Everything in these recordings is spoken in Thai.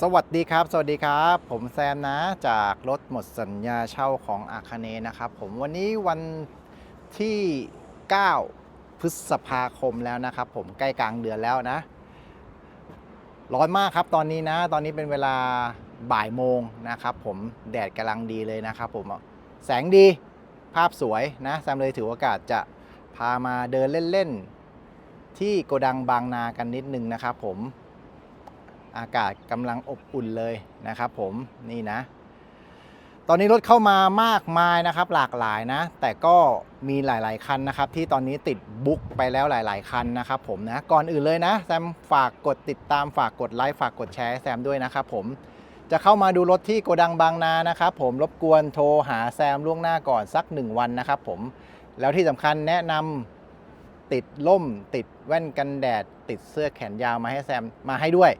สวัสดีครับ สวัสดีครับ ผมแซมนะจากรถหมดสัญญาเช่าของอาคาเนนะครับ ผมวันนี้วันที่ 9 พฤษภาคมแล้วนะครับ ผมใกล้กลางเดือนแล้วนะ ร้อนมากครับตอนนี้นะ ตอนนี้เป็นเวลาบ่ายโมงนะครับผมแดดกำลังดีเลยนะครับผมแสงดีภาพสวยนะแซมเลยถือโอกาสจะพามาเดินเล่น ๆ ที่โกดังบางนากันนิดนึงนะครับผม อากาศกำลังอบอุ่นเลยนะครับผมนี่นะ ตอนนี้รถเข้ามามากมายนะครับ หลากหลายนะ แต่ก็มีหลาย ๆ คันนะครับ ที่ตอนนี้ติดบุ๊กไปแล้วหลาย ๆ คันนะครับผมนะก่อนอื่นเลยนะแซมฝากกดติดตามฝากกดไลค์ฝากกดแชร์แซมด้วยนะครับผมจะเข้ามาดูรถที่โกดังบางนานะครับผมรบกวนโทรหาแซมล่วงหน้าก่อนสัก 1 วันนะครับผมแล้วที่สำคัญแนะนำติดล่ม ติดแว่นกันแดด ติดเสื้อแขนยาวมาให้แซมมาให้ด้วย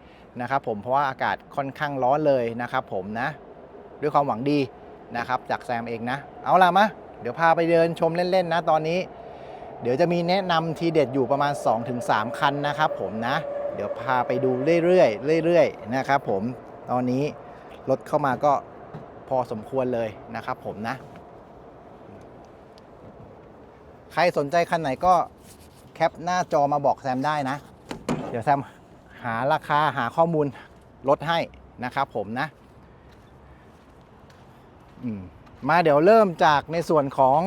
นะครับผมเพราะว่าอากาศค่อนข้างร้อนเลยนะครับผมนะ ด้วยความหวังดีนะครับจากแซมเองนะ เอาล่ะมาเดี๋ยวพาไปเดินชมเล่นๆนะตอนนี้ เดี๋ยวจะมีแนะนำทีเด็ดอยู่ประมาณ 2-3 คันนะครับผมนะ เดี๋ยวพาไปดูเรื่อยๆเรื่อยๆนะครับผมตอนนี้รถเข้ามาก็พอสมควรเลยนะครับผมนะ ใครสนใจคันไหนก็แคปหน้าจอมาบอกแซมได้นะ เดี๋ยวแซม หาราคาหาข้อมูลลดให้นะครับผมนะมาเดี๋ยวเริ่มจากในส่วนของ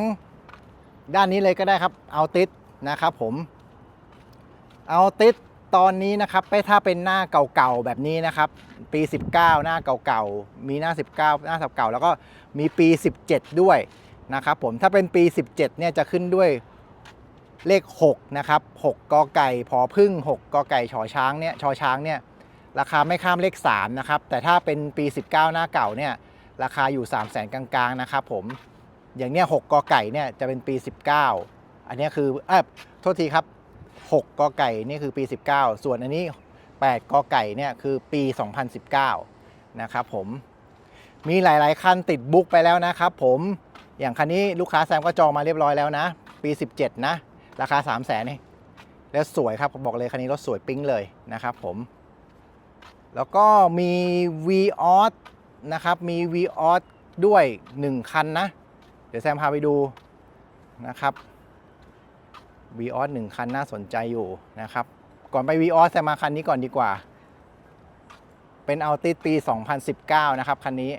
ด้านนี้เลยก็ได้ครับ เอาติดนะครับผม เอาติดตอนนี้นะครับไปถ้าเป็นหน้าเก่าๆแบบนี้นะครับ ปี 19 หน้าเก่าๆมีหน้า 19 หน้าเก่าๆแล้วก็มีปี 17 ด้วยนะครับผมถ้าเป็นปี 17เนี่ยจะขึ้นด้วย เลข 6 นะครับ 6กอไก่พอพึ่ง 6กอไก่ชอช้างเนี่ยชอช้างเนี่ยราคาไม่ข้ามเลข 3 นะครับ แต่ถ้าเป็นปี 19 หน้าเก่าเนี่ยราคาอยู่ 3 0 0แสนกลางๆ นะครับผมอย่างเนี้ย6กอไก่เนี่ยจะเป็นปี 19 อันนี้คือเออโทษทีครับ 6กอไก่นี่คือปี 19 ส่วนอันนี้ 8กอไก่เนี่ยคือปี 2019 นะครับผมมีหลาย ๆ คันติดบุ๊กไปแล้วนะครับผมอย่างคันนี้ลูกค้าแซมก็จองมาเรียบร้อยแล้วนะ ปี 17 นะ ราคา 3 0 0แสนนี่แล้วสวยครับผมบอกเลยคันนี้รถสวยปิ๊งเลยนะครับผมแล้วก็มี v ีออสนะครับมี v ีออสด้วย 1 คันนะ เดี๋ยวแซมพาไปดูนะครับ v ีออสหนึ่งคันน่าสนใจอยู่นะครับ ก่อนไป v ีออสแซมมาคันนี้ก่อนดีกว่า เป็นเอาติดปี 2019 นะครับ คันนี้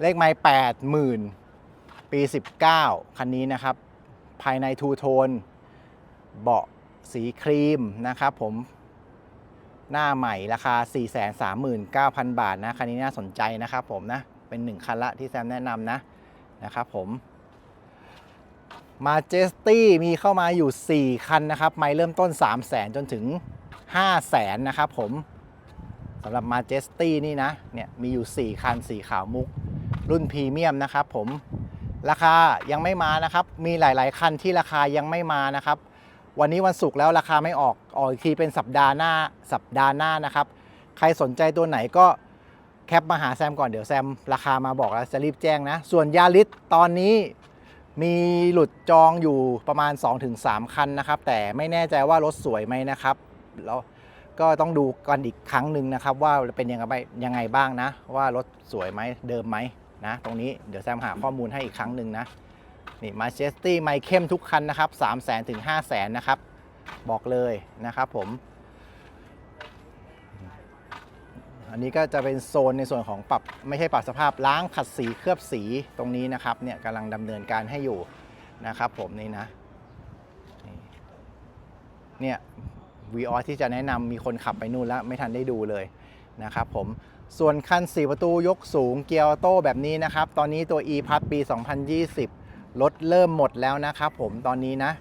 เลขไม้แปดหมื่นปี 19 คันนี้นะครับ ภายในทูโทนเบาะสีครีมนะครับผมหน้าใหม่ราคา 439,000 บาทนะคันนี้น่าสนใจนะครับผมนะ เป็น 1 คันละที่แซมแนะนำนะนะครับผมมาเจสตี้มีเข้ามาอยู่ 4 คันนะครับ ไม่เริ่มต้น 3 0 0 0 0 0จนถึง 5 0 0 0 0 0นะครับผมสำหรับมาเจสตี้นี่นะเนี่ยมีอยู่ 4 คัน สีขาวมุก รุ่นพรีเมียมนะครับผม ราคายังไม่มานะครับ มีหลาย ๆ คันที่ราคายังไม่มานะครับ วันนี้วันศุกร์แล้วราคาไม่ออก ออกอีกทีเป็นสัปดาห์หน้า สัปดาห์หน้านะครับ ใครสนใจตัวไหนก็แคปมาหาแซมก่อนเดี๋ยวแซมราคามาบอกแล้วจะรีบแจ้งนะ ส่วนยาริสตอนนี้มีหลุดจองอยู่ประมาณ 2-3 คันนะครับ แต่ไม่แน่ใจว่ารถสวยไหมนะครับ แล้วก็ต้องดูกันอีกครั้งหนึ่งนะครับ ว่าเป็นยังไงบ้างยังไงบ้างนะ ว่ารถสวยไหมเดิมไหม นะตรงนี้เดี๋ยวแซมหาข้อมูลให้อีกครั้งหนึ่งนะนี่มาเชสตี้ไมเข้มทุกคันนะครับ3 0 0 0 0 0ถึง5 0 0 0 0นะครับ บอกเลยนะครับผม อันนี้ก็จะเป็นโซนในส่วนของปรับไม่ใช่ปรับสภาพล้างขัดสีเคลือบสีตรงนี้นะครับเนี่ยกำลังดำเนินการให้อยู่นะครับผมนี่นะเนี่ยวีออที่จะแนะนำมีคนขับไปนู่นแล้วไม่ทันได้ดูเลยนะครับผม ส่วนคัน 4 ประตูยกสูงเกียร์ออโต้แบบนี้นะครับ ตอนนี้ตัว e p a s ปี 2020 รถเริ่มหมดแล้วนะครับผมตอนนี้นะ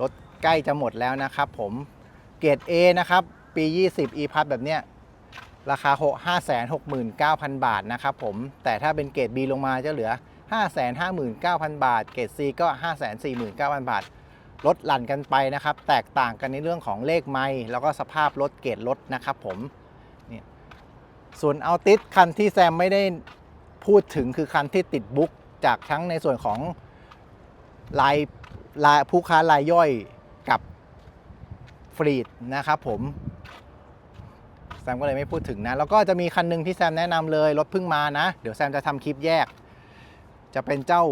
รถใกล้จะหมดแล้วนะครับผมเกรด A นะครับ ปี 20 e p a s แบบเนี้ยราคา 569,000 บาทนะครับผม แต่ถ้าเป็นเกรด B ลงมาจะเหลือ 559,000 บาท เกรด C ก็ 549,000 บาท ลดหลั่นกันไปนะครับ แตกต่างกันในเรื่องของเลขไม้แล้วก็สภาพรถเกรดรถนะครับผม ส่วนเอาติสคันที่แซมไม่ได้พูดถึงคือคันที่ติดบุ๊กจากทั้งในส่วนของลายลายผู้ค้ารายย่อยกับฟรีดนะครับผมแซมก็เลยไม่พูดถึงนะ แล้วก็จะมีคันหนึ่งที่แซมแนะนำเลย รถเพิ่งมานะ เดี๋ยวแซมจะทำคลิปแยก จะเป็นเจ้า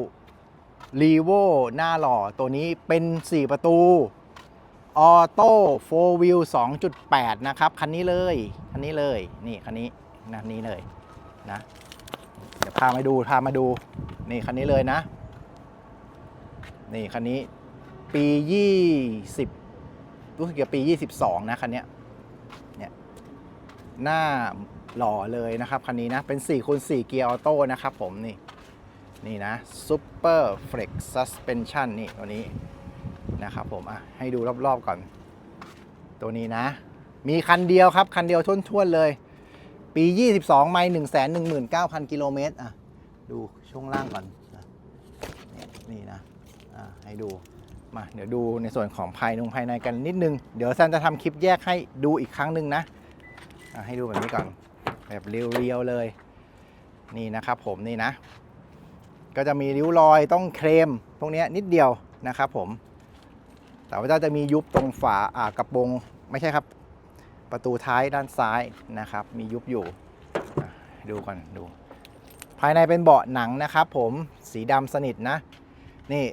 r e v o หน้าหล่อตัวนี้เป็น 4 ประตูออโต้4 Wheel 2.8 นะครับ คันนี้เลย คันนี้เลย นี่ คันนี้ นะนี้เลยนะ เดี๋ยวพามาดูพามาดู นี่คันนี้เลยนะ นี่คันนี้ปี20รู้สึกจะปี22นะคันนี้เนี่ยหน้าหล่อเลยนะครับคันนี้นะ เป็น4คูณ4เกียร์ออโต้นะครับผมนี่นี่นะ Super Flex Suspension นี่ตัวนี้นะครับผมอะให้ดูรอบๆก่อน ตัวนี้นะ มีคันเดียวครับ คันเดียวท้วนๆเลย ปี 22 ไมล์119,000 กิโลเมตรอะดูช่วงล่างก่อนนี่นะอะให้ดูมาเดี๋ยวดูในส่วนของภายนงภายในกันนิดนึง เดี๋ยวแซนจะทำคลิปแยกให้ดูอีกครั้งหนึ่งนะอะให้ดูแบบนี้ก่อน แบบเรียวๆเลย นี่นะครับผมนี่นะ ก็จะมีริ้วรอยต้องเคลมพวกเนี้ยนิดเดียวนะครับผม แต่ว่าจะมียุบตรงฝาอ่ากระโปรงไม่ใช่ครับ ประตูท้ายด้านซ้ายนะครับ มียุบอยู่ ดูก่อนดู ภายในเป็นเบาะหนังนะครับผมสีดำสนิทนะ นี่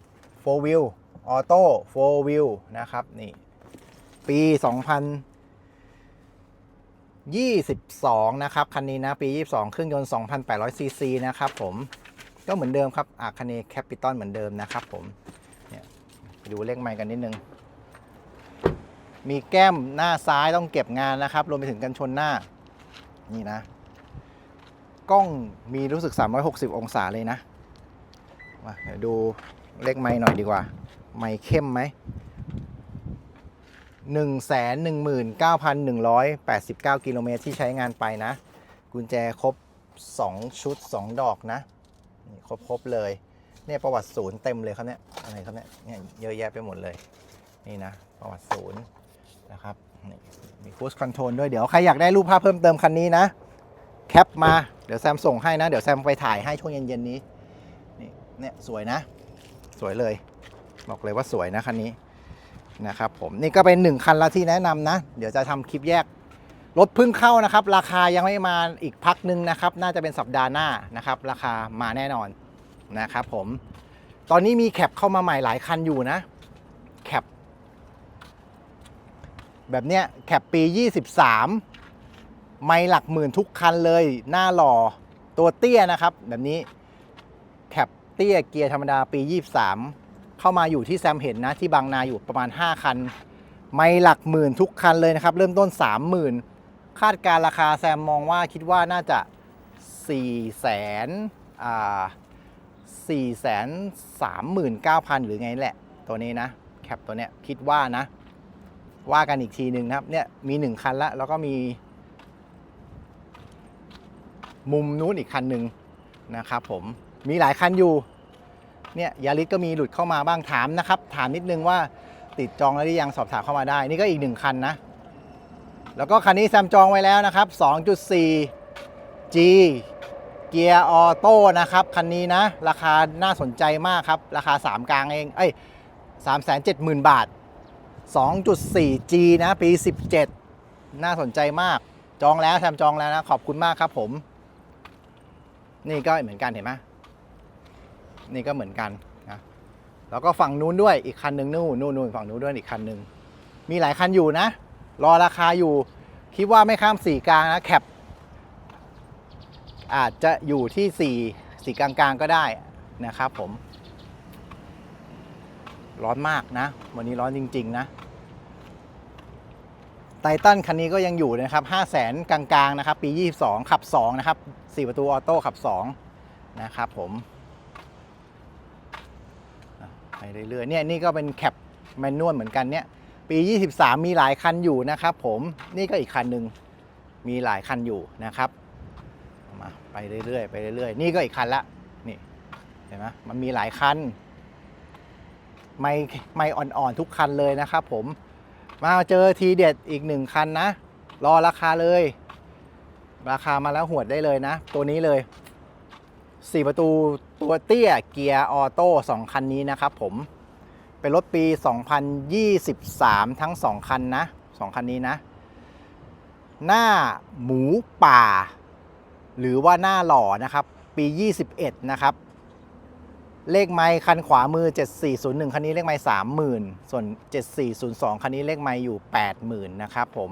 4 wheel auto 4 wheel นะครับ นี่ ปี 2022 นะครับ คันนี้นะ ปี 22 เครื่องยนต์ 2,800 ซีซีนะครับผม ก็เหมือนเดิมครับอาคาเนแคปิตอลเหมือนเดิมนะครับผม เนี่ย ดูเลขไมค์กันนิดนึง มีแก้มหน้าซ้ายต้องเก็บงานนะครับ รวมไปถึงกันชนหน้า นี่นะ กล้องมีรู้สึก 360 องศาเลยนะมาเดี๋ยวดูเลขไม้หน่อยดีกว่า ไม้เข้มไหม1 1 9 1 8 9 กิโลเมตรที่ใช้งานไปนะ กุญแจครบ 2 ชุด 2 ดอกนะนี่ครบครบเลย เนี่ยประวัติศูนย์เต็มเลยครับเนี่ย อะไรครับเนี่ย เนี่ยเยอะแยะไปหมดเลย นี่นะ ประวัติศูนย์ นะครับนี่มีคูสคอนโทรลด้วยเดี๋ยวใครอยากได้รูปภาพเพิ่มเติมคันนี้นะ แคปมา เดี๋ยวแซมส่งให้นะ เดี๋ยวแซมไปถ่ายให้ช่วงเย็นๆนี้นี่เนี่ยสวยนะ สวยเลย บอกเลยว่าสวยนะคันนี้นะครับผมนี่ก็เป็นหนึ่งคันละที่แนะนำนะ เดี๋ยวจะทำคลิปแยกรถเพิ่งเข้านะครับ ราคายังไม่มาอีกพักหนึ่งนะครับ น่าจะเป็นสัปดาห์หน้านะครับ ราคามาแน่นอนนะครับผม ตอนนี้มีแคปเข้ามาใหม่หลายคันอยู่นะ แคป แบบเนี้ยแคปปี 23 ไม่หลักหมื่นทุกคันเลย หน้าหล่อตัวเตี้ยนะครับ แบบนี้แคปเตี้ยเกียร์ธรรมดาปี 23 เข้ามาอยู่ที่แซมเห็นนะ ที่บางนาอยู่ประมาณ 5 คัน ไม่หลักหมื่นทุกคันเลยนะครับ เริ่มต้น 30,000 คาดการราคาแซมมองว่าคิดว่าน่าจะ4แสนอ่า4แสน39,000 หรือไงแหละ ตัวนี้นะ แคปตัวเนี้ยคิดว่านะ ว่ากันอีกทีหนึ่งนะครับ เนี่ยมี1คันละแล้วก็มี มุมนู้นอีกคันหนึ่งนะครับผมมีหลายคันอยู่ เนี่ยยาริสก็มีหลุดเข้ามาบ้างถามนะครับ ถามนิดนึงว่าติดจองแล้วหรือยังสอบถามเข้ามาได้ นี่ก็อีกหนึ่งคันนะ แล้วก็คันนี้แซมจองไว้แล้วนะครับ 2.4 G เกียร์ออโต้นะครับ คันนี้นะ ราคาน่าสนใจมากครับ ราคา 3 กลางเอง เอ้ย370,000 บาท 2.4 G นะ ปี 17 น่าสนใจมาก จองแล้วแซมจองแล้วนะ ขอบคุณมากครับผม นี่ก็เหมือนกันเห็นไหมนี่ก็เหมือนกันนะ แล้วก็ฝั่งนู้นด้วยอีกคันหนึ่งนู่นนู่นฝั่งนู้นด้วยอีกคันหนึ่งมีหลายคันอยู่นะ รอราคาอยู่ คิดว่าไม่ข้ามสี่กลางนะแคปอาจจะอยู่ที่สี่สี่กลางๆก็ได้นะครับผม ร้อนมากนะ วันนี้ร้อนจริง ๆ นะไททันคันนี้ก็ยังอยู่นะครับ 5 0 0แสนกลางๆ นะครับ ปี 22 ขับ 2 นะครับ 4 ประตูออโต้ขับ 2 นะครับผมไปเรื่อยๆ เนี่ยนี่ก็เป็นแคปแมนนวลเหมือนกันเนี่ย ปี 23 มีหลายคันอยู่นะครับผม นี่ก็อีกคันหนึ่งมีหลายคันอยู่นะครับ มาไปเรื่อยๆ ไปเรื่อยๆ นี่ก็อีกคันละ นี่ เห็นไหมมันมีหลายคัน ไม่ไม่อ่อนๆทุกคันเลยนะครับผมมาเจอทีเด็ดอีกหนึ่งคันนะ รอราคาเลย ราคามาแล้วหวดได้เลยนะ ตัวนี้เลย 4 ประตูตัวเตี้ยเกียร์ออโต้2คันนี้นะครับผมเป็นรถปี 2023 ทั้ง 2 คันนะ 2 คันนี้นะ หน้าหมูป่า หรือว่าหน้าหล่อนะครับ ปี 21 นะครับ เลขไม้คันขวามือ 7401 คันนี้เลขไม้30,000 ส่วน 7402 คันนี้เลขไม้อยู่ 80,000 นะครับผม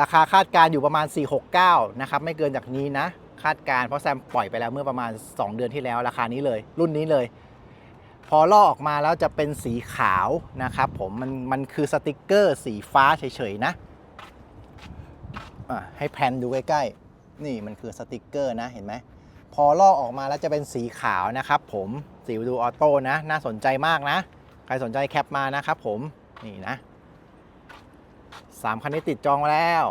ราคาคาดการอยู่ประมาณ 469 นะครับ ไม่เกินจากนี้นะ คาดการเพราะแซมปล่อยไปแล้วเมื่อประมาณ 2 เดือนที่แล้วราคานี้เลย รุ่นนี้เลย พอลอกออกมาแล้วจะเป็นสีขาวนะครับผมมันมันคือสติกเกอร์สีฟ้าเฉยๆนะะให้แพนดูใกล้ๆนี่มันคือสติกเกอร์นะเห็นไหมพอลอกออกมาแล้วจะเป็นสีขาวนะครับผม สีดูออโต้นะ น่าสนใจมากนะ ใครสนใจแคปมานะครับผม นี่นะสามคันนี้ติดจองแล้ว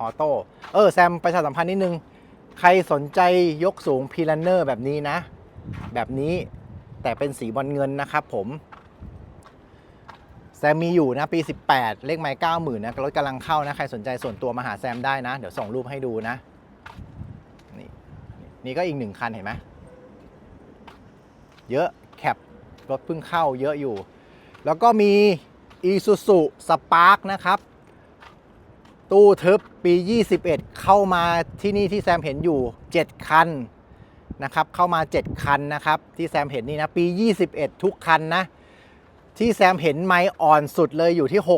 ออโต้เออ แซมประชาสัมพันธ์นิดนึง ใครสนใจยกสูงพีลันเนอร์แบบนี้นะ แบบนี้แต่เป็นสีบอลเงินนะครับผม แซมมีอยู่นะ ปี 18 เลขไม้90,000นะรถกำลังเข้านะ ใครสนใจส่วนตัวมาหาแซมได้นะ เดี๋ยวส่งรูปให้ดูนะ นี่นี่ก็อีกหนึ่งคันเห็นไหม เยอะแคปรถเพิ่งเข้าเยอะอยู่ แล้วก็มี Isuzu Spark นะครับ ตู้ทึบปี 21 เข้ามาที่นี่ที่แซมเห็นอยู่ 7 คันนะครับ เข้ามา 7 คันนะครับ ที่แซมเห็นนี่นะ ปี 21 ทุกคันนะ ที่แซมเห็นไม้อ่อนสุดเลยอยู่ที่ 60,000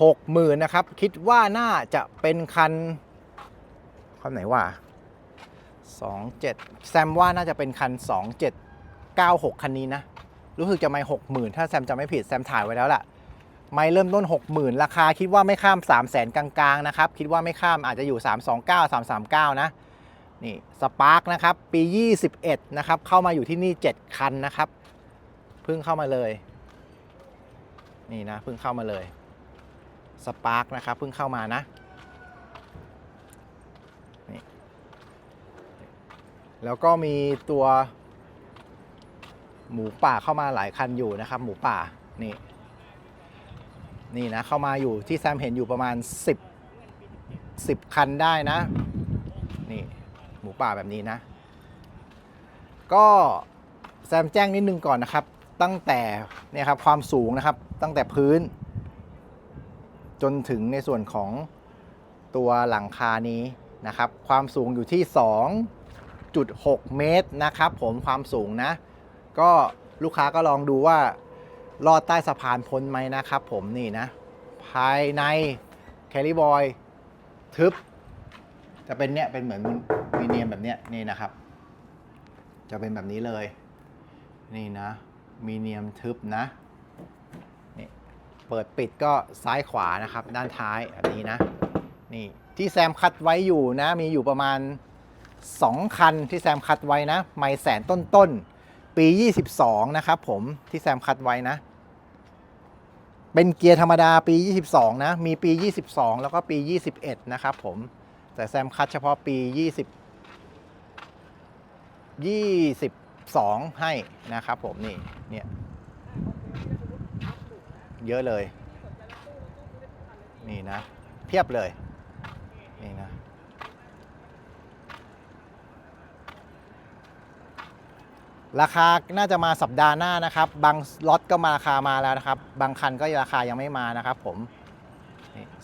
60,000นะครับ คิดว่าน่าจะเป็นคันคันไหนวะ 27 แซมว่าน่าจะเป็นคัน 2796 คันนี้นะ รู้สึกจะไม่60,000 ถ้าแซมจำไม่ผิด แซมถ่ายไว้แล้วล่ะ ไม่เริ่มต้น 60,000 ราคาคิดว่าไม่ข้าม 3 0 0แสนกลางๆ นะครับ คิดว่าไม่ข้ามอาจจะอยู่ 329 339 นะ นี่สปาร์กนะครับ ปี 21 นะครับ เข้ามาอยู่ที่นี่ 7 คันนะครับ เพิ่งเข้ามาเลย นี่นะ เพิ่งเข้ามาเลยสปาร์กนะครับ เพิ่งเข้ามานะ แล้วก็มีตัว หมูป่าเข้ามาหลายคันอยู่นะครับ หมูป่านี่นี่นะเข้ามาอยู่ที่แซมเห็นอยู่ประมาณ 10 10 คันได้นะ นี่หมูป่าแบบนี้นะ ก็แซมแจ้งนิดนึงก่อนนะครับ ตั้งแต่เนี่ยครับความสูงนะครับ ตั้งแต่พื้น จนถึงในส่วนของตัวหลังคานี้นะครับ ความสูงอยู่ที่ 2.6เมตรนะครับผมความสูงนะ ก็ลูกค้าก็ลองดูว่าลอดใต้สะพานพ้นไหมนะครับผมนี่นะ ภายในแคลิบอยทึบ จะเป็นเนี่ยเป็นเหมือนมีเนียมแบบเนี้ยนี่นะครับ จะเป็นแบบนี้เลย นี่นะมีเนียมทึบนะนี่เปิดปิดก็ซ้ายขวานะครับ ด้านท้ายแบบนี้นะ นี่ที่แซมคัดไว้อยู่นะ มีอยู่ประมาณ 2 คันที่แซมคัดไว้นะ ไม่แสนต้นๆ ปี 22 นะครับผมที่แซมคัดไว้นะ เป็นเกียร์ธรรมดาปี 22 นะ มีปี 22 แล้วก็ปี 21 นะครับผม แต่แซมคัดเฉพาะปี 20 22 ให้นะครับผมนี่เนี่ยเยอะเลย นี่นะ เพียบเลย นี่นะ ราคาน่าจะมาสัปดาห์หน้านะครับ บางล็อตก็มาราคามาแล้วนะครับ บางคันก็ราคายังไม่มานะครับ ผม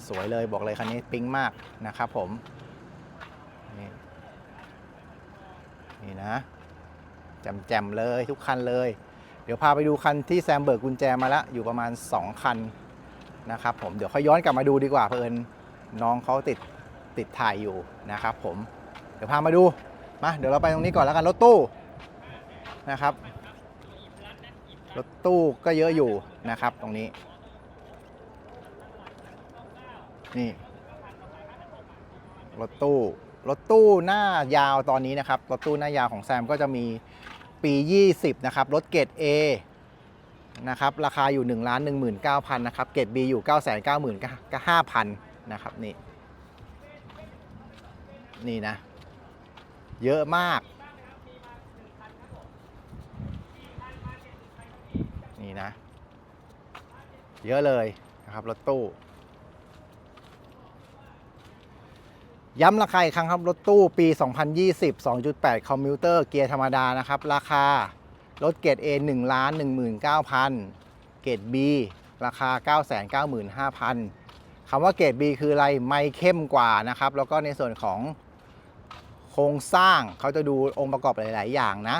สวยเลยบอกเลยคันนี้ปิ๊งมากนะครับ ผมนี่นี่นะแจมๆเลยทุกคันเลย เดี๋ยวพาไปดูคันที่แซมเบิร์กกุญแจมาแล้วอยู่ประมาณ 2 คันนะครับผมเดี๋ยวค่อยย้อนกลับมาดูดีกว่าเพลินน้องเขาติดติดถ่ายอยู่นะครับ ผมเดี๋ยวพามาดูมาเดี๋ยวเราไปตรงนี้ก่อนแล้วกันรถตู้ นะครับ รถตู้ก็เยอะอยู่นะครับตรงนี้ นี่ รถตู้ รถตู้หน้ายาวตอนนี้นะครับ รถตู้หน้ายาวของแซมก็จะมีปี 20 นะครับ รถเกรด A นะครับ ราคาอยู่ 1 1 9 0 0 0 นะครับ เกรด B อยู่ 9 9 9 0 0 0ก็5,000 นะครับ นี่ นี่นะ เยอะมาก นี่นะ เยอะเลยนะครับรถตู้ ย้ำราคาอีกครั้งครับ รถตู้ปี 2020 2.8 คอมพิวเตอร์เกียร์ธรรมดานะครับ ราคารถเกรด A 1ล้าน19,000 เกรด B ราคา 995,000คคำว่าเกรด B คืออะไรไม่เข้มกว่านะครับ แล้วก็ในส่วนของโครงสร้างเขาจะดูองค์ประกอบหลาย ๆ อย่างนะ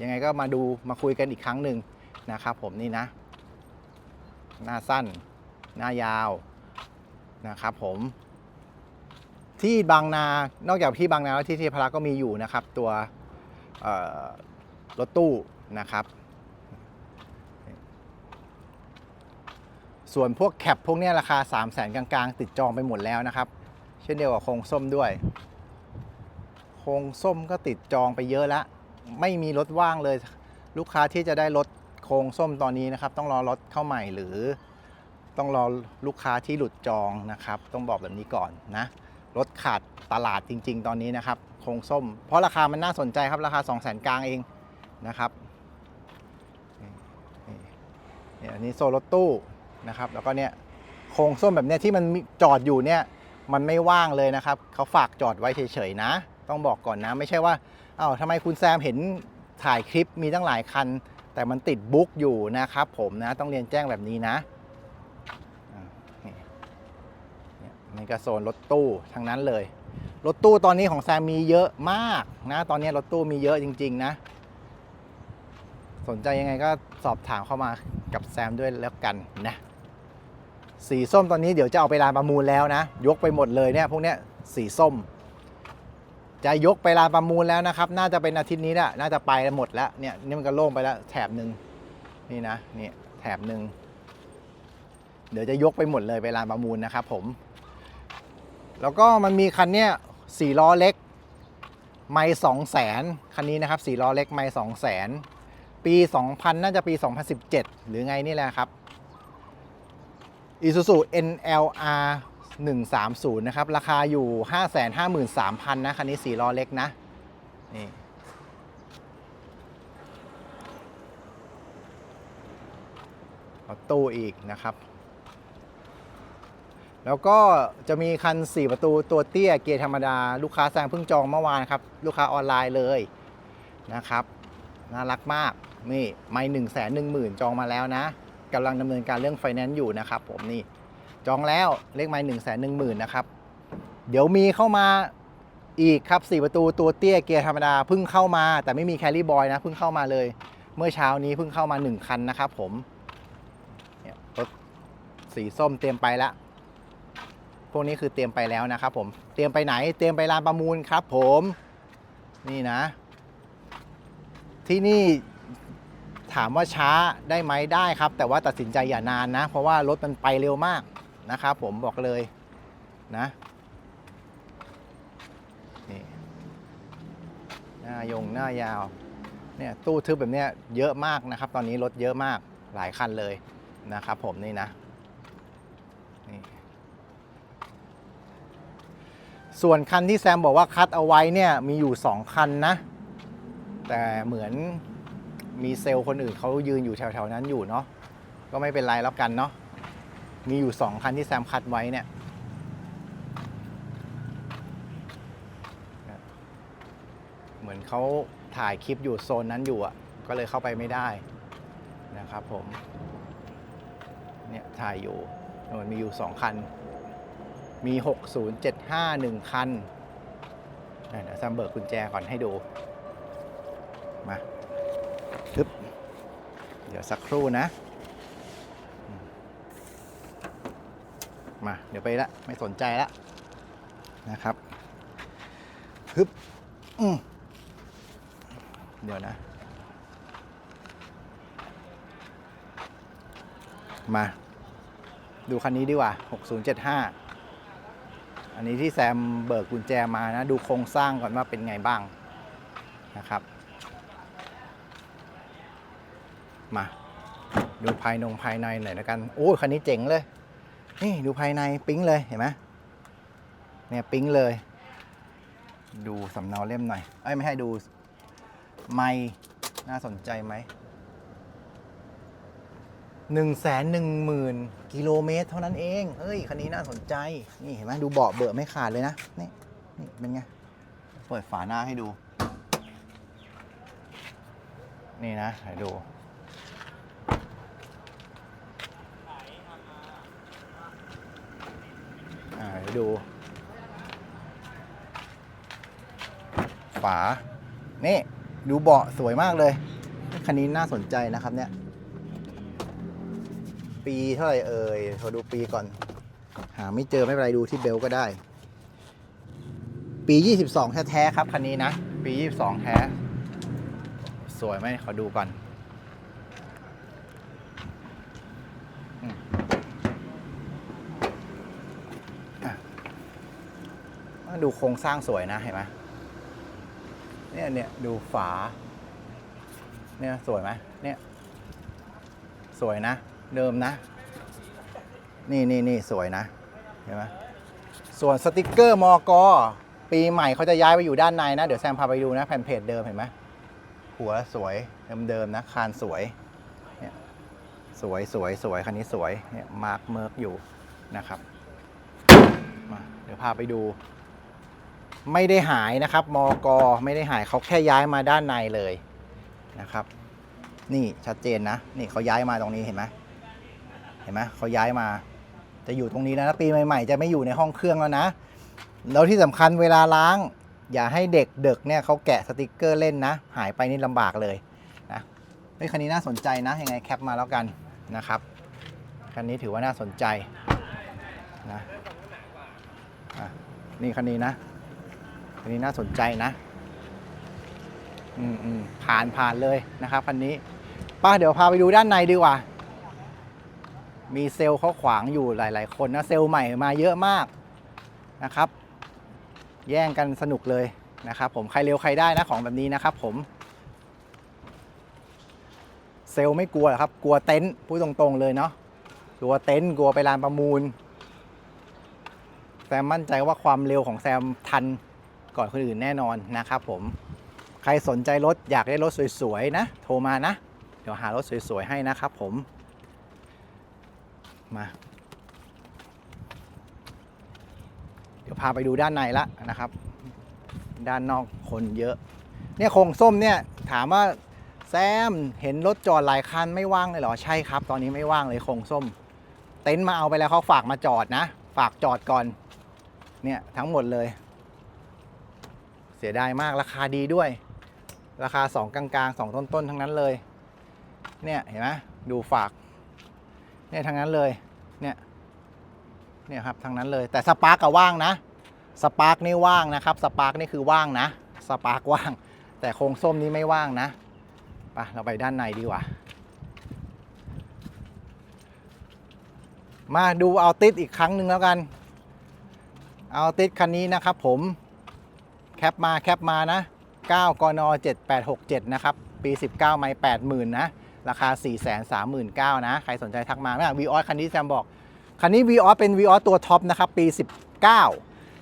ยังไงก็มาดูมาคุยกันอีกครั้งหนึ่งนะครับผมนี่นะ หน้าสั้น หน้ายาวนะครับผมที่บางนา นอกจากที่บางนาแล้วที่เทพารักษ์ก็มีอยู่นะครับ ตัวรถตู้นะครับ ส่วนพวกแคปพวกนี้ราคา 3 0 0แสนกลางๆ ติดจองไปหมดแล้วนะครับ เช่นเดียวกับโครงส้มด้วย โครงส้มก็ติดจองไปเยอะแล้ว ไม่มีรถว่างเลย ลูกค้าที่จะได้รถ โครงส้มตอนนี้นะครับ ต้องรอรถเข้าใหม่หรือ ต้องรอลูกค้าที่หลุดจองนะครับ ต้องบอกแบบนี้ก่อนนะรถขาดตลาดจริง ๆ ตอนนี้นะครับโครงส้ม เพราะราคามันน่าสนใจครับราคา 2 0 0 0 0 0กลางเองนะครับนี่นี่นี่อันนี้โซลรถตู้นะครับ แล้วก็เนี่ยโครงส้มแบบเนี้ยที่มันจอดอยู่เนี่ยมันไม่ว่างเลยนะครับเขาฝากจอดไว้เฉยๆนะ ต้องบอกก่อนนะ ไม่ใช่ว่าเอ้าทำไมคุณแซมเห็นถ่ายคลิปมีตั้งหลายคัน แต่มันติดบุ๊กอยู่นะครับผมนะต้องเรียนแจ้งแบบนี้นะนี่เนี่ยนี่ก็โซนรถตู้ทั้งนั้นเลย รถตู้ตอนนี้ของแซมมีเยอะมากนะ ตอนนี้รถตู้มีเยอะจริง ๆ นะ สนใจยังไงก็สอบถามเข้ามากับแซมด้วยแล้วกันนะ สีส้มตอนนี้เดี๋ยวจะเอาไปลานประมูลแล้วนะ ยกไปหมดเลยเนี่ยพวกเนี้ยสีส้ม จะยกไปลานประมูลแล้วนะครับ น่าจะเป็นอาทิตย์นี้แหละน่าจะไปหมดแล้วเนี่ยนี่มันก็โล่งไปแล้วแถบหนึ่งนี่นะนี่แถบหนึ่งเดี๋ยวจะยกไปหมดเลยไปลานประมูลนะครับ ผม แล้วก็มันมีคันเนี้ยสี่ล้อเล็ก ไม่สองแสนคันนี้นะครับสี่ล้อเล็กไม่สองแสนปี 2000 น่าจะปี 2017 หรือไงนี่แหละครับ Isuzu NLR 130 นะครับ ราคาอยู่ 553,000 นะ คันนี้4ล้อเล็กนะ นี่รถตู้อีกนะครับ แล้วก็จะมีคัน 4 ประตูตัวเตี้ยเกียร์ธรรมดา ลูกค้าแซงเพิ่งจองเมื่อวานครับ ลูกค้าออนไลน์เลยนะครับ น่ารักมาก นี่ ไม่หนึ่งแสนหนึ่งหมื่นจองมาแล้วนะกำลังดำเนินการเรื่องไฟแนนซ์อยู่นะครับผมนี่ จองแล้วเลขไม้หนึ่งแสนหนึ่งหมื่นนะครับ เดี๋ยวมีเข้ามาอีกครับ 4 ประตูตัวเตี้ยเกียร์ธรรมดาเพิ่งเข้ามา แต่ไม่มีแคลรี่บอยนะเพิ่งเข้ามาเลย เมื่อเช้านี้เพิ่งเข้ามา 1 คันนะครับผมรถสีส้มเตรียมไปแล้วพวกนี้คือเตรียมไปแล้วนะครับผมเตรียมไปไหนเตรียมไปลานประมูลครับ ผมนี่นะ ที่นี่ถามว่าช้าได้ไหมได้ครับ แต่ว่าตัดสินใจอย่านานนะ เพราะว่ารถมันไปเร็วมาก นะครับผมบอกเลยนะนี่หน้ายงหน้ายาวเนี่ยตู้ทึบแบบเนี้ยเยอะมากนะครับ ตอนนี้รถเยอะมากหลายคันเลยนะครับผมนี่นะนี่ส่วนคันที่แซมบอกว่าคัดเอาไว้เนี่ยมีอยู่ 2 คันนะ แต่เหมือนมีเซลล์คนอื่นเขายืนอยู่แถวๆนั้นอยู่เนาะก็ไม่เป็นไรแล้วกันเนาะ มีอยู่ 2 คันที่แซมคัดไว้เนี่ยเหมือนเขาถ่ายคลิปอยู่โซนนั้นอยู่อะ ก็เลยเข้าไปไม่ได้นะครับผม เนี่ยถ่ายอยู่มันมีอยู่ 2 คัน มี 6075 1 คันเดี๋ยวแซมเบิกกุญแจก่อนให้ดู มาทึบเดี๋ยวสักครู่นะ มา เดี๋ยวไปละไม่สนใจละนะครับฮึบเดี๋ยวนะ มา ดูคันนี้ดีกว่า 6075 อันนี้ที่แซมเบิกกุญแจมานะ ดูโครงสร้างก่อนว่าเป็นไงบ้างนะครับ มา ดูภายนงภายในหน่อยแล้วกัน โอ้คันนี้เจ๋งเลย นี่ดูภายในปิ๊งเลยเห็นไหมเนี่ยปิ๊งเลย ดูสำเนาเล่มหน่อย เอ้ยไม่ให้ดูไม่น่าสนใจไหมหนึ่งแสนหนึ่งหมื่นกิโลเมตรเท่านั้นเอง เอ้ย คันนี้น่าสนใจ นี่เห็นไหมดูเบาะเบอะไม่ขาดเลยนะ นี่ นี่เป็นไง เปิดฝาหน้าให้ดู นี่นะให้ดู น ดู ฝา นี่ ดูเบาะสวยมากเลย คันนี้น่าสนใจนะครับเนี่ย ปีเท่าไหร่เอ่ยขอดูปีก่อน หาไม่เจอไม่เป็นไรดูที่เบลก็ได้ ปี 22 แท้ๆครับ คันนี้นะ ปี 22 แท้ สวยไหมขอดูก่อนอืมอะ ดูโครงสร้างสวยนะเห็นไหมเนี่ยเนี่ยดูฝา เนี่ยสวยไหมเนี่ยสวยนะ เดิมนะ นี่นี่นี่สวยนะเห็นไหมส่วนสติกเกอร์มอกอปีใหม่เขาจะย้ายไปอยู่ด้านในนะ เดี๋ยวแซมพาไปดูนะแผ่นเพจเดิมเห็นไหมหัวสวยเดิมๆนะคานสวยเนี่ยสวยสวยสวยคันนี้สวยเนี่ยมาร์กเมิร์กอยู่นะครับมาเดี๋ยวพาไปดู ไม่ได้หายนะครับ มอกอไม่ได้หายเขาแค่ย้ายมาด้านในเลยนะครับ นี่ชัดเจนนะนี่เขาย้ายมาตรงนี้เห็นไหมเห็นไหมเขาย้ายมา จะอยู่ตรงนี้แล้วนะปีใหม่ๆ จะไม่อยู่ในห้องเครื่องแล้วนะแล้วที่สำคัญเวลาล้าง อย่าให้เด็กเด็กเนี่ยเขาแกะสติกเกอร์เล่นนะ หายไปนี่ลำบากเลยนะเฮ้ยคันนี้น่าสนใจนะยังไงแคปมาแล้วกันนะครับคันนี้ถือว่าน่าสนใจนะะนี่คันนี้นะ คันนี้น่าสนใจนะ อืมอืมผ่านผ่านเลยนะครับคันนี้ป้าเดี๋ยวพาไปดูด้านในดีกว่า มีเซลล์เขาขวางอยู่หลาย ๆ คนนะเซลล์ใหม่มาเยอะมากนะครับ แย่งกันสนุกเลยนะครับ ผมใครเร็วใครได้นะของแบบนี้นะครับ ผม เซลล์ไม่กลัวหรอกครับ กลัวเต็นท์พูดตรงๆเลยเนาะกลัวเต็นท์กลัวไปลานประมูลแซมมั่นใจว่าความเร็วของแซมทัน ก่อนคนอื่นแน่นอนนะครับผม ใครสนใจรถอยากได้รถสวยๆนะ โทรมานะ เดี๋ยวหารถสวยๆให้นะครับผม มา เดี๋ยวพาไปดูด้านในละนะครับ ด้านนอกคนเยอะ เนี่ยโครงส้มเนี่ยถามว่าแซมเห็นรถจอดหลายคันไม่ว่างเลยเหรอ ใช่ครับ ตอนนี้ไม่ว่างเลยโครงส้ม เต็นท์มาเอาไปแล้วเขาฝากมาจอดนะ ฝากจอดก่อน เนี่ยทั้งหมดเลย เสียดายมากราคาดีด้วย ราคา 2 กลางๆ 2 ต้นๆ ทั้งนั้นเลย เนี่ยเห็นไหมดูฝากเนี่ยทั้งนั้นเลยเนี่ยเนี่ยครับทั้งนั้นเลยแต่สปาร์กก็ว่างนะสปาร์กนี่ว่างนะครับสปาร์กนี่คือว่างนะสปาร์กว่าง แต่โครงส้มนี้ไม่ว่างนะไปเราไปด้านในดีกว่า มาดูเอาติดอีกครั้งหนึ่งแล้วกัน เอาติดคันนี้นะครับผม แคปมาแคปมานะ 9 กน 7867 นะครับ ปี 19 ไม่80,000 นะ ราคา 439,000 นะ ใครสนใจทักมาไม่วีออสคันนี้แซมบอก คันนี้วีออสเป็นวีออสตัวท็อปนะครับ ปี 19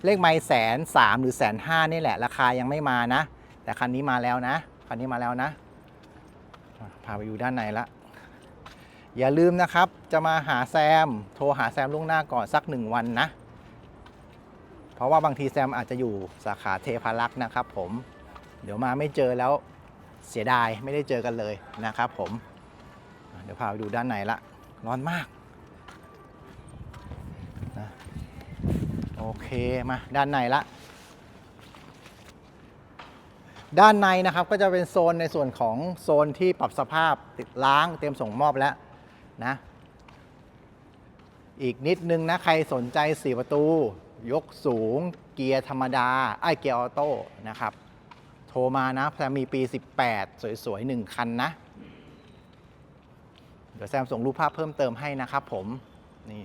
เลขไม่แสนสามหรือแสนห้านี่แหละ ราคายังไม่มานะ แต่คันนี้มาแล้วนะ คันนี้มาแล้วนะ พาไปอยู่ด้านในละ อย่าลืมนะครับ จะมาหาแซม โทรหาแซมล่วงหน้าก่อนสักหนึ่งวันนะ เพราะว่าบางทีแซมอาจจะอยู่สาขาเทพารักษ์นะครับผม เดี๋ยวมาไม่เจอแล้วเสียดายไม่ได้เจอกันเลยนะครับผม เดี๋ยวพาไปดูด้านในละร้อนมากนะโอเคมาด้านในละ ด้านในนะครับก็จะเป็นโซนในส่วนของโซนที่ปรับสภาพติดล้างเตรียมส่งมอบแล้วนะ อีกนิดนึงนะใครสนใจ 4 ประตู ยกสูง เกียร์ธรรมดา ไอ้เกียร์ออโต้นะครับ โทรมานะแซมมีปี 18 สวยๆ 1 คันนะ เดี๋ยวแซมส่งรูปภาพเพิ่มเติมให้นะครับผม นี่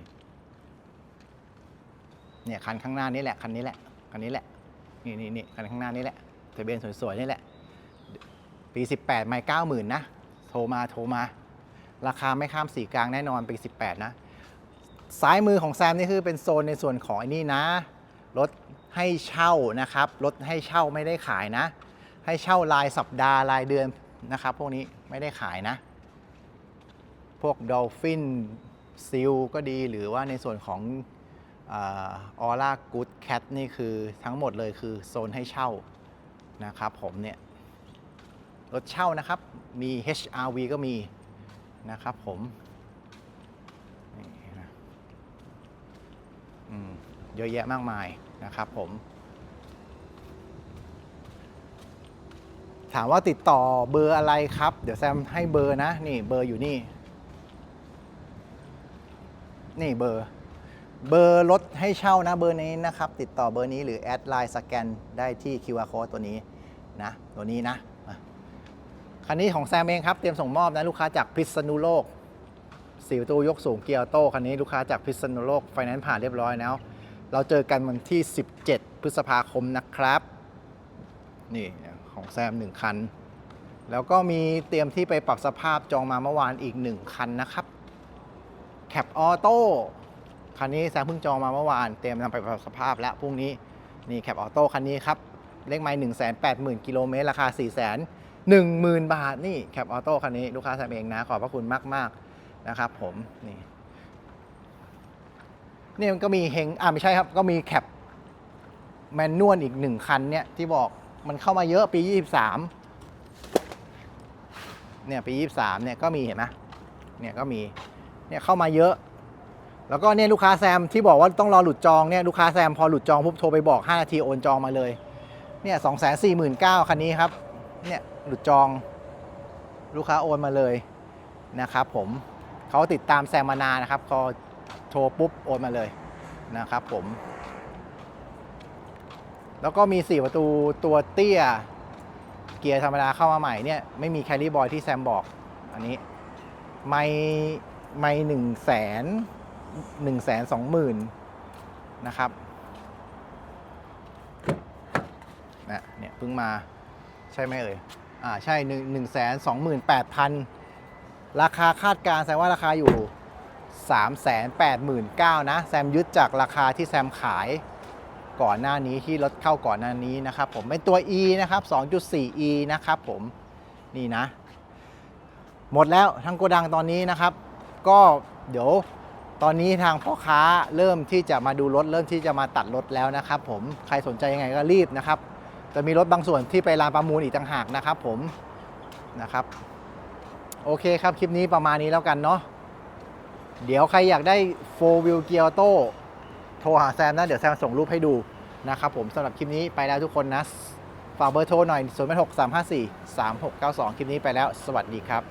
เนี่ยคันข้างหน้านี้แหละ คันนี้แหละ คันนี้แหละ นี่นี่นี่คันข้างหน้านี้แหละ ทะเบียนสวยๆ นี่แหละ ปี 18 ไม่ 90,000 นะ โทรมา โทรมา ราคาไม่ข้ามสีกลางแน่นอนปี 18 นะ ซ้ายมือของแซมนี่คือเป็นโซนในส่วนของไอ้นี่นะรถให้เช่านะครับรถให้เช่าไม่ได้ขายนะ ให้เช่ารายสัปดาห์รายเดือนนะครับ พวกนี้ไม่ได้ขายนะ พวกดอลฟินซิลก็ดีหรือว่าในส่วนของออร่ากูดแคทนี่คือทั้งหมดเลยคือโซนให้เช่านะครับผมเนี่ยรถเช่านะครับ มี HRV ก็มีนะครับผมนี่นะ อืม เยอะแยะมากมายนะครับผม ถามว่าติดต่อเบอร์อะไรครับ เดี๋ยวแซมให้เบอร์นะ นี่เบอร์อยู่นี่ นี่เบอร์ เบอร์รถให้เช่านะเบอร์นี้นะครับ ติดต่อเบอร์นี้หรือแอดไลน์สแกนได้ที่ QR code ตัวนี้นะตัวนี้นะอะคันนี้ของแซมเองครับ เตรียมส่งมอบนะลูกค้าจากพิษณุโลก สีประตูยกสูงเกียร์ออโต้คันนี้ลูกค้าจากพิษณุโลกไฟแนนซ์ผ่านเรียบร้อยแล้ว เราเจอกันวันที่ 17 พฤษภาคมนะครับ นี่ของแซม 1 คัน แล้วก็มีเตรียมที่ไปปรับสภาพจองมาเมื่อวานอีก 1 คันนะครับแคปออโต้คันนี้แซมเพิ่งจองมาเมื่อวาน เตรียมนำไปปรับสภาพแล้วพรุ่งนี้นี่แคปออโต้คันนี้ครับเลขไมล์1 8 0 0 0 0กิโลเมตรราคา4 1 0 0 0 0บาทนี่แคปออโต้คันนี้ลูกค้าแซมเองนะขอบพระคุณมากๆ นะครับผมนี่นี่มันก็มีเฮงอ่าไม่ใช่ครับ ก็มีแคปแมนนวลอีกหนึ่งคันเนี่ยที่บอกมันเข้ามาเยอะปี 23เนี่ยปี 23เนี่ยก็มีเห็นไหมเนี่ยก็มีเนี่ยเข้ามาเยอะ แล้วก็เนี่ยลูกค้าแซมที่บอกว่าต้องรอหลุดจองเนี่ยลูกค้าแซมพอหลุดจองปุ๊บโทรไปบอก 5 นาทีโอนจองมาเลยเนี่ยสองแสนสี่หมื่นเก้าคันนี้ครับเนี่ยหลุดจองลูกค้าโอนมาเลยนะครับผม เขาติดตามแซมมานานนะครับพอโทรปุ๊บโอนมาเลยนะครับผม แล้วก็มี 4 ประตูตัวเตี้ย เกียร์ธรรมดาเข้ามาใหม่เนี่ยไม่มีแคลรี่บอยที่แซมบอก อันนี้ไม่ไม่หนึ่งแสนหนึ่งแสนสองหมื่นนะครับนะเนี่ยเพิ่งมาใช่ไหมเอ่ย อ่า ใช่หนึ่งหนึ่งแสนสองหมื่นแปดพัน ราคาคาดการแซมว่าราคาอยู่สามแสนแปดหมื่นเก้านะ แซมยึดจากราคาที่แซมขายก่อนหน้านี้ที่รถเข้าก่อนหน้านี้นะครับผมเป็นตัว E นะครับ 2.4E นะครับผมนี่นะ หมดแล้วทั้งโกดังตอนนี้นะครับ ก็เดี๋ยวตอนนี้ทางพ่อค้าเริ่มที่จะมาดูรถเริ่มที่จะมาตัดรถแล้วนะครับผมใครสนใจยังไงก็รีบนะครับ จะมีรถบางส่วนที่ไปลานประมูลอีกต่างหากนะครับผมนะครับ โอเคครับ คลิปนี้ประมาณนี้แล้วกันเนาะเดี๋ยวใครอยากได้ 4 wheel gear auto โทรหาแซมนะ เดี๋ยวแซมส่งรูปให้ดูนะครับผมสำหรับคลิปนี้ไปแล้วทุกคนนะ ฝากเบอร์โทรหน่อย0 6 3 5 4 3 6 9 2 คลิปนี้ไปแล้ว สวัสดีครับ